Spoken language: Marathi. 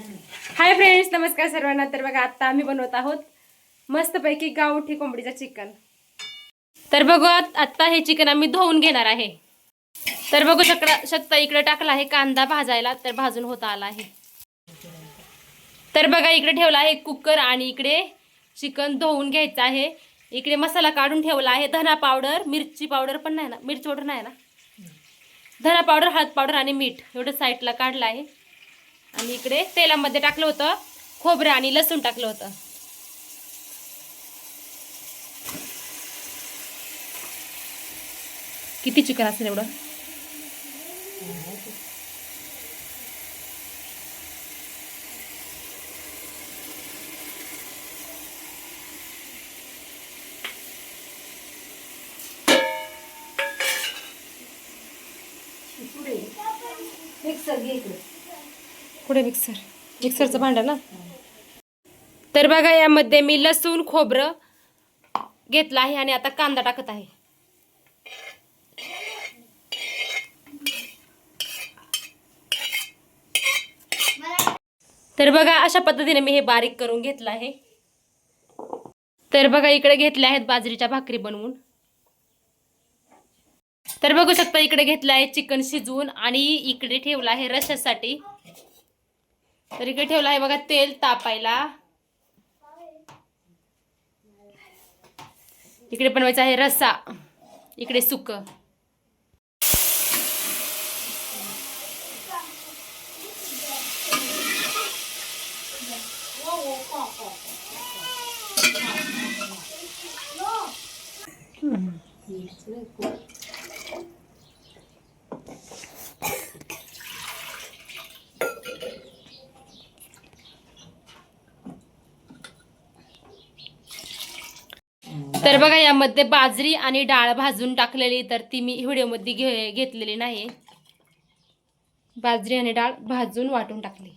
हाय फ्रेंड्स नमस्कार सर्वांना. तर बघा आता आम्ही बनवत आहोत मस्तपैकी गावठी कोंबडीचं चिकन. तर बघू आत्ता हे चिकन आम्ही धुवून घेणार आहे. तर बघू शकता शकता इकडे टाकला आहे कांदा भाजायला तर भाजून होता आला आहे. तर बघा इकडे ठेवला आहे कुकर आणि इकडे चिकन धुवून घ्यायचं आहे. इकडे मसाला काढून ठेवला आहे. धना पावडर मिरची पावडर पण नाही ना मिरची पावडर नाही ना? धना पावडर हळद पावडर आणि मीठ एवढं साईडला काढलं आहे. आणि इकडे तेलामध्ये टाकलं होतं खोबरं आणि लसूण टाकलं होतं. किती चिकन असेल एवढं? मिक्सर घे इकडे. कुठे मिक्सर मिक्सरचं भांडं ना? तर बघा यामध्ये मी लसूण खोबरं घेतलं आहे आणि आता कांदा टाकत आहे. तर बघा अशा पद्धतीने मी हे बारीक करून घेतलं आहे. तर बघा इकडे घेतले आहेत बाजरीच्या भाकरी बनवून. तर बघू शकता इकडे घेतलं आहे चिकन शिजवून आणि इकडे ठेवलं आहे रशासाठी. तर इकडे ठेवलं आहे बघा तेल तापायला. इकडे बनवायचा आहे रस्सा. इकडे सुक. तर बघा यामध्ये बाजरी आणि डाळ भाजून टाकलेली तर ती मी व्हिडिओमध्ये घे घेतलेली नाही. बाजरी आणि डाळ भाजून वाटून टाकली.